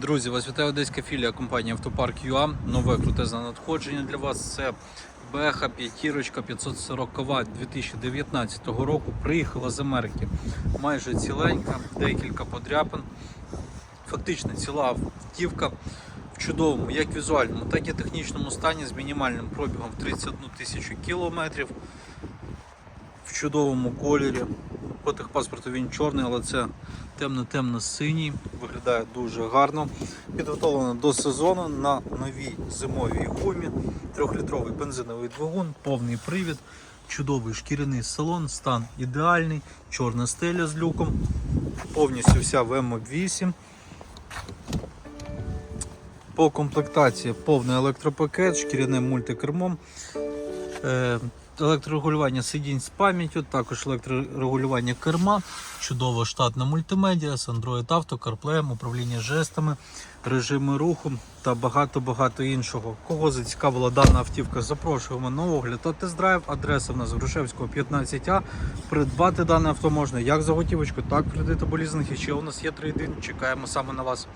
Друзі, вас вітає одеська філія компанії Автопарк ЮА. Нове крутезне надходження для вас. Це Беха п'ятірочка 540 2019 року. Приїхала з Америки. Майже ціленька, декілька подряпин. Фактично ціла автівка в чудовому, як візуальному, так і технічному стані з мінімальним пробігом в 31 тисячу кілометрів. В чудовому кольорі. По техпаспорту він чорний, але це темно-темно-синій. Виглядає дуже гарно. Підготовлено до сезону на новій зимовій гумі. Трьохлітровий бензиновий двигун, повний привід, чудовий шкіряний салон, стан ідеальний, чорна стеля з люком, повністю вся в М8. По комплектації повний електропакет, шкіряне мультикермом. Електрорегулювання сидінь з пам'яттю, також електрорегулювання керма, чудова штатна мультимедіа з Android Auto, CarPlay, управління жестами, режими руху та багато-багато іншого. Кого зацікавила дана автівка, запрошуємо на огляд та тест-драйв. Адреса в нас Грушевського 15А. Придбати дане авто можна як за готівочку, так в кредит або лізинг. І ще у нас є трейдин. Чекаємо саме на вас.